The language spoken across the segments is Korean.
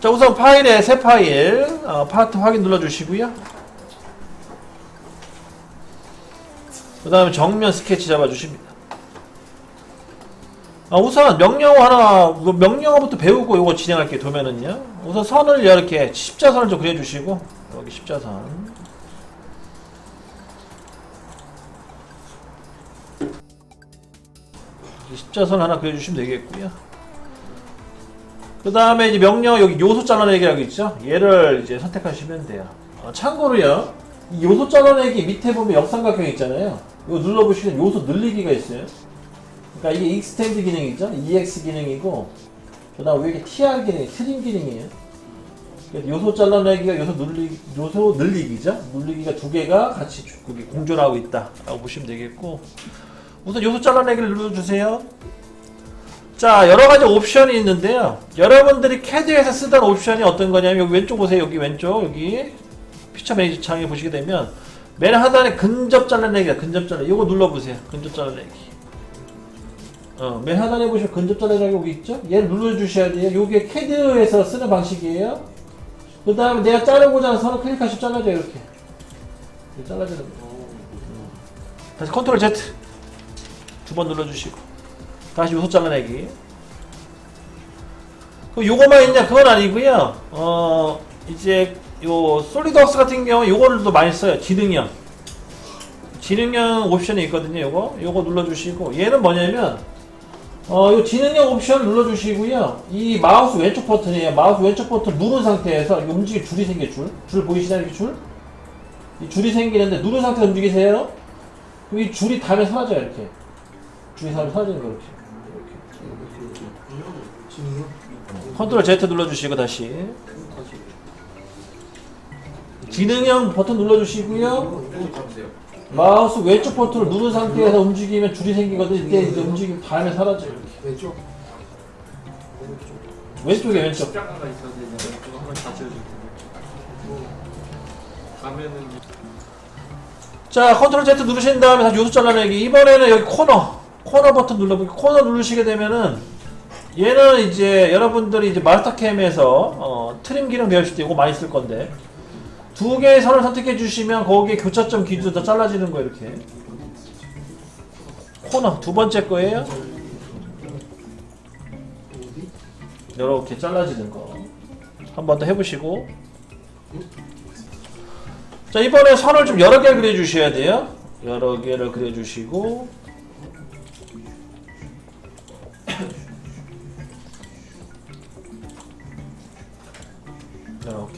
자 우선 파일에 새 파일 어, 파트 확인 눌러주시고요. 그 다음에 정면 스케치 잡아주십니다. 아, 우선 명령어 하나 뭐 명령어부터 배우고 요거 진행할게요. 도면은요. 우선 선을 이렇게 십자선을 좀 그려주시고 여기 십자선. 이 십자선 하나 그려주시면 되겠고요. 그 다음에 이제 명령 여기 요소 잘라내기라고 있죠. 얘를 이제 선택하시면 돼요. 어, 참고로요. 이 요소 잘라내기 밑에 보면 역삼각형 있잖아요. 이거 눌러보시면 요소 늘리기가 있어요. 그러니까 이게 익스텐드 기능이죠. EX 기능이고 그 다음 위에 TR 기능이 트림 기능이에요. 요소 잘라내기가 요소 늘리 요소 늘리기죠. 늘리기가 두 개가 같이 공존하고 있다라고 보시면 되겠고 우선 요소 잘라내기를 눌러주세요. 자 여러 가지 옵션이 있는데요. 여러분들이 캐드에서 쓰던 옵션이 어떤 거냐면 여기 왼쪽 보세요. 여기 왼쪽 여기 피처 매니저 창에 보시게 되면 맨 하단에 근접 잘라내기가 근접 잘라. 이거 눌러보세요. 근접 잘라내기. 어, 맨 하단에 보시면 근접 잘라내기 여기 있죠? 얘를 눌러주셔야 돼요. 이게 캐드에서 쓰는 방식이에요. 그 다음에 내가 자르고자 하는 선을 클릭하시면 잘라져요. 이렇게. 잘라지는 거. 다시 컨트롤 Z 두 번 눌러주시고 다시 요소 잘라내기. 그 요거만 있냐 그건 아니고요. 어 이제 요 솔리드웍스 같은 경우 요거를 또 많이 써요. 지능형. 지능형 옵션이 있거든요. 요거 요거 눌러 주시고 얘는 뭐냐면 어, 요 지능형 옵션 눌러 주시고요. 이 마우스 왼쪽 버튼이에요. 마우스 왼쪽 버튼 누른 상태에서 이 움직일 줄이 생겨 줄. 줄 보이시나요? 이 줄? 이 줄이 생기는데 누른 상태에서 움직이세요. 이 줄이 닿으면 사라져요. 이렇게. 줄이 사라지는 거 이렇게. 컨트롤 Z 눌러주시고 다시 지능형 버튼 눌러주시고요. 마우스 왼쪽 버튼을 누른 상태에서 움직이면 줄이 생기거든요. 이때 이제 움직이면 닿으면 사라져요. 이렇게. 왼쪽? 왼쪽에 왼쪽. 십자가가 한번 다 텐데. 가면은 자, 컨트롤 Z 누르신 다음에 다시 요소 잘라내기. 이번에는 여기 코너, 코너 버튼 눌러보기. 코너 누르시게 되면은 얘는 이제 여러분들이 이제 마스터캠에서 어, 트림 기능 배우실 때 이거 많이 쓸 건데 두 개의 선을 선택해 주시면 거기에 교차점 기준으로 다 잘라지는 거예요, 이렇게. 코너 두 번째 거예요. 이렇게 잘라지는 거. 한 번 더 해보시고. 자 이번에 선을 좀 여러 개 그려주셔야 돼요. 여러 개를 그려주시고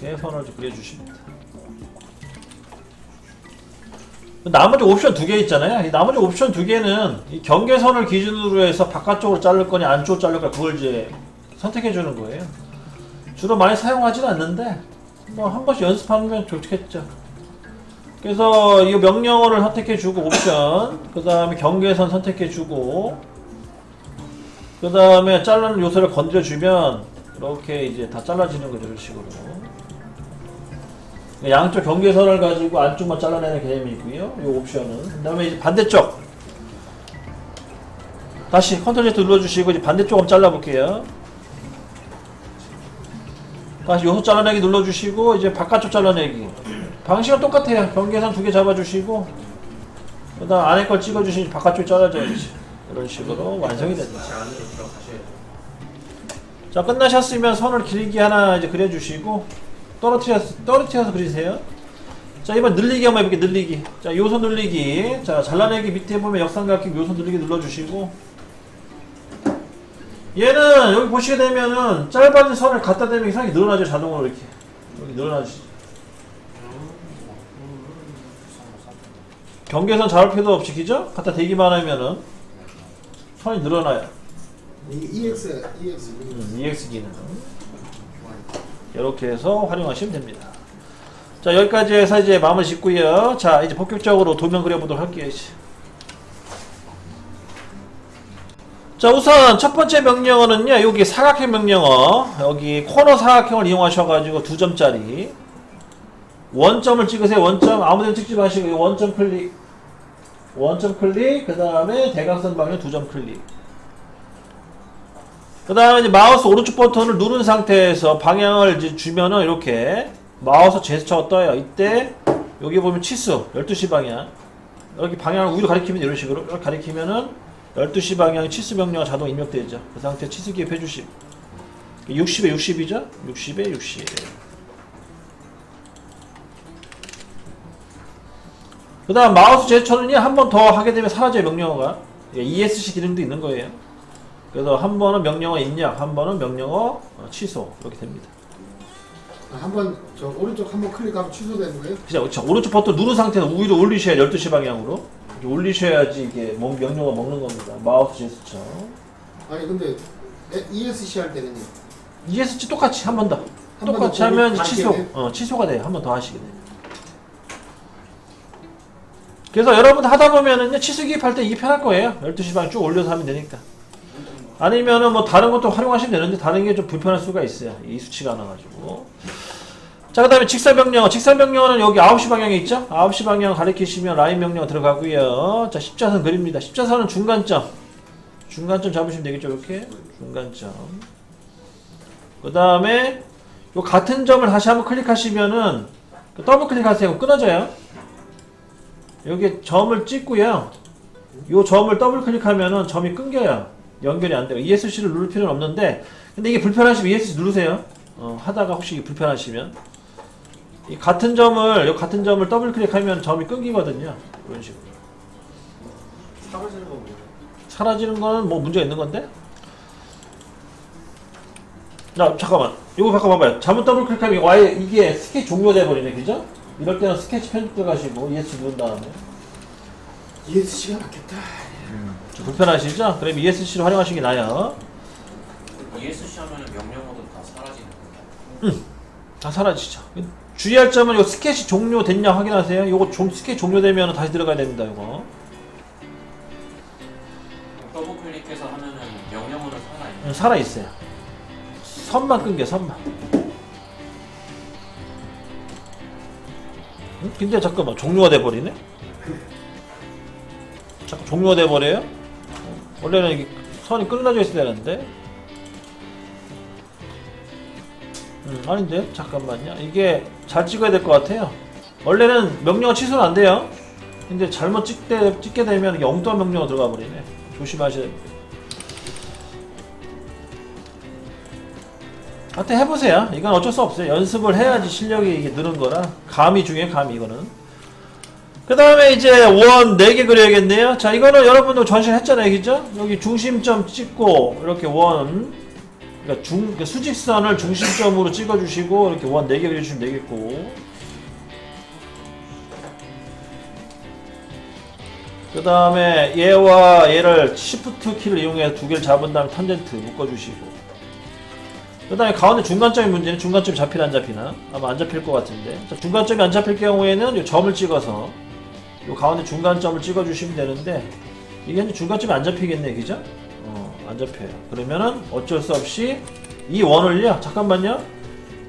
이렇게 선을 좀 그려주십니다. 나머지 옵션 두 개 있잖아요. 이 나머지 옵션 두 개는 이 경계선을 기준으로 해서 바깥쪽으로 자를 거냐 안쪽으로 자를 거냐 그걸 이제 선택해 주는 거예요. 주로 많이 사용하지는 않는데 뭐 한 번씩 연습하면 좋겠죠. 그래서 이 명령어를 선택해 주고 옵션 그 다음에 경계선 선택해 주고 그 다음에 잘라는 요소를 건드려 주면 이렇게 이제 다 잘라지는 거죠 이런 식으로 양쪽 경계선을 가지고 안쪽만 잘라내는 개념이고요. 이 옵션은. 그 다음에 이제 반대쪽. 다시 컨트롤 Z 눌러주시고 이제 반대쪽 한번 잘라볼게요. 다시 요소 잘라내기 눌러주시고 이제 바깥쪽 잘라내기. 방식은 똑같아요. 경계선 두 개 잡아주시고 그 다음 안에 걸 찍어주시면 바깥쪽 잘라줘야지. 이런 식으로 완성이 됩니다. 자 끝나셨으면 선을 길게 하나 이제 그려주시고 떨어뜨려서 떨어뜨려서 그리세요. 자 이번 늘리기 한번 해볼게요. 늘리기. 자 요소 늘리기. 자 잘라내기 밑에 보면 역삼각형 요소 늘리기 눌러주시고 얘는 여기 보시게 되면은 짧아진 선을 갖다 대면 이상하게 늘어나죠 자동으로 이렇게 여기 늘어나지. 경계선 잡을 필요도 없이 기죠? 갖다 대기만 하면은 선이 늘어나요. EX, EX. 음, EX 기능. 이렇게 해서 활용하시면 됩니다. 자 여기까지 해서 이제 마음을 짓고요. 자 이제 본격적으로 도면 그려보도록 할게요. 자 우선 첫 번째 명령어는요. 여기 사각형 명령어 여기 코너 사각형을 이용하셔가지고 두 점짜리 원점을 찍으세요. 원점 아무데나 찍지 마시고 이 원점 클릭 원점 클릭 그 다음에 대각선 방향 두 점 클릭 그 다음에 이제 마우스 오른쪽 버튼을 누른 상태에서 방향을 이제 주면은 이렇게 마우스 제스처가 떠요. 이때 여기 보면 치수 12시 방향 여기 방향을 위로 가리키면 이런 식으로 이렇게 가리키면은 12시 방향 치수 명령가 자동 입력되죠. 그 상태 치수 기입 해주시고 60에 60이죠? 60에 60. 그 다음 마우스 제스처는요 한 번 더 하게 되면 사라져요 명령어가 예, ESC 기능도 있는 거예요 그래서 한 번은 명령어 입력 한 번은 명령어 어, 취소. 이렇게 됩니다. 한번 저 오른쪽 한번 클릭하면 취소되는 거예요? 그죠 자, 오른쪽 버튼 누른 상태에서 위로 올리셔야 12시 방향으로. 이렇게 올리셔야지 이게 먹- 명령어 먹는 겁니다. 마우스 제스처. 아니 근데 에- ESC 할 때는요. ESC 똑같이 한 번 더. 한번 똑같이 더 하면 취소. 어, 취소가 돼요. 한 번 더 하시게 돼요. 그래서 여러분 하다 보면은요 취소 기입할 때 이게 편할 거예요. 12시 방향 쭉 올려서 하면 되니까 아니면은 뭐 다른 것도 활용하시면 되는데 다른 게 좀 불편할 수가 있어요. 이 수치가 안 와가지고. 자, 그 다음에 직선 명령어. 직선 명령어는 여기 9시 방향에 있죠? 9시 방향 가리키시면 라인 명령어 들어가고요. 자, 십자선 그립니다. 십자선은 중간점. 중간점 잡으시면 되겠죠, 이렇게? 중간점. 그 다음에 요 같은 점을 다시 한번 클릭하시면은 그 더블 클릭하세요. 끊어져요. 여기 점을 찍고요. 요 점을 더블 클릭하면은 점이 끊겨요. 연결이 안 돼요. ESC를 누를 필요는 없는데, 근데 이게 불편하시면 ESC 누르세요. 어, 하다가 혹시 이게 불편하시면. 이 같은 점을, 요 같은 점을 더블 클릭하면 점이 끊기거든요. 이런 식으로. 사라지는 거 뭐예요? 사라지는 거는 뭐 문제가 있는 건데? 자, 잠깐만. 이거 잠깐 봐봐요. 잘못 더블 클릭하면 아예 이게 스케치 종료돼 버리네, 그죠? 이럴 때는 스케치 편집 들어가시고 ESC 누른 다음에. ESC가 낫겠다. 좀 불편하시죠? 그럼 ESC를 활용하시는 게 나아요. ESC 하면은 명령어도 다 사라지는 거예요. 다 사라지죠. 주의할 점은 요 스케치 종료됐냐 확인하세요. 요거 종, 스케치 종료되면 다시 들어가야 됩니다. 요거. 더블 클릭해서 하면은 명령어는 살아있는 음, 살아 있어요. 선만 끊겨 선만. 음? 근데 잠깐만 종료가 돼 버리네. 잠깐 종료가 돼 버려요? 어, 원래는 이게 선이 끊어져 있어야 되는데. 음, 아닌데 잠깐만요. 이게 잘 찍어야 될 것 같아요. 원래는 명령어 취소는 안 돼요. 근데 잘못 찍게, 찍게 되면 이게 엉뚱한 명령어 들어가 버리네. 조심하셔야 됩니다. 하여튼 해보세요. 이건 어쩔 수 없어요. 연습을 해야지 실력이 이게 느는 거라. 감이 중요해, 감이 이거는. 그 다음에 이제 원 4개 그려야겠네요. 자, 이거는 여러분도 전시를 했잖아요. 그죠? 여기 중심점 찍고, 이렇게 원, 그러니까 중, 그러니까 수직선을 중심점으로 찍어주시고, 이렇게 원 4개 그려주시면 되겠고. 그 다음에 얘와 얘를 Shift 키를 이용해 두 개를 잡은 다음에 탄젠트 묶어주시고. 그 다음에 가운데 중간점이 문제는 중간점이 잡히나 안 잡히나 아마 안 잡힐 것 같은데 자, 중간점이 안 잡힐 경우에는 이 점을 찍어서 이 가운데 중간점을 찍어 주시면 되는데 이게 현재 중간점이 안 잡히겠네 그죠? 어, 안 잡혀요. 그러면은 어쩔 수 없이 이 원을요 잠깐만요.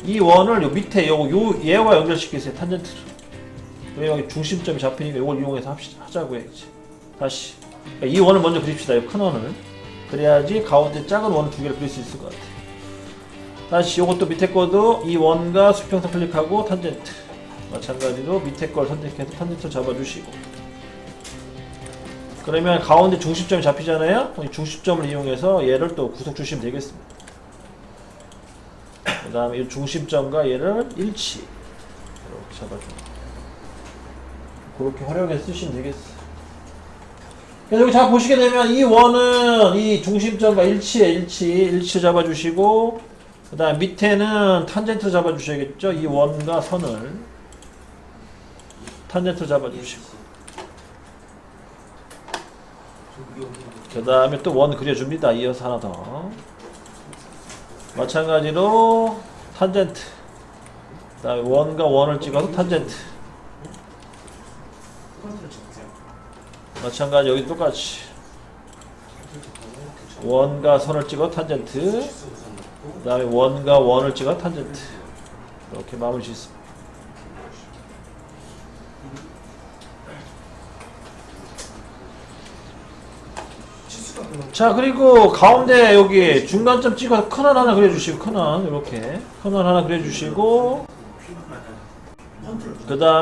이 원을 요 밑에 요, 요 얘와 연결시키세요 탄젠트를. 왜 여기 중심점이 잡히니까 이걸 이용해서 합시, 하자고 해야지 다시. 그러니까 이 원을 먼저 그립시다 이 큰 원을. 그래야지 가운데 작은 원을 두 개를 그릴 수 있을 것 같아요. 다시 요것도 밑에 거도 이 원과 수평선 클릭하고 탄젠트 마찬가지로 밑에 걸 선택해서 탄젠트 잡아주시고. 그러면 가운데 중심점이 잡히잖아요? 이 중심점을 이용해서 얘를 또 구속 주시면 되겠습니다. 그 다음에 이 중심점과 얘를 일치. 이렇게 잡아주고. 그렇게 활용해서 쓰시면 되겠어요. 그래서 여기 잘 보시게 되면 이 원은 이 중심점과 일치에 일치. 일치 잡아주시고 그 다음 밑에는 탄젠트 잡아주셔야겠죠? 이 원과 선을 탄젠트 잡아주시고. 그 다음에 또 원 그려줍니다. 이어서 하나 더. 마찬가지로 탄젠트. 그 다음에 원과 원을 찍어서 탄젠트. 마찬가지 여기 똑같이. 원과 선을 찍어 탄젠트. 그 다음에 원과 원을 찍어 탄젠트. 이렇게 마무리 짓습니다 자 그리고 가운데 여기 중간점 찍어서 큰원 하나 그려주시고 큰원 이렇게. 큰원 하나 그려주시고. 그 다음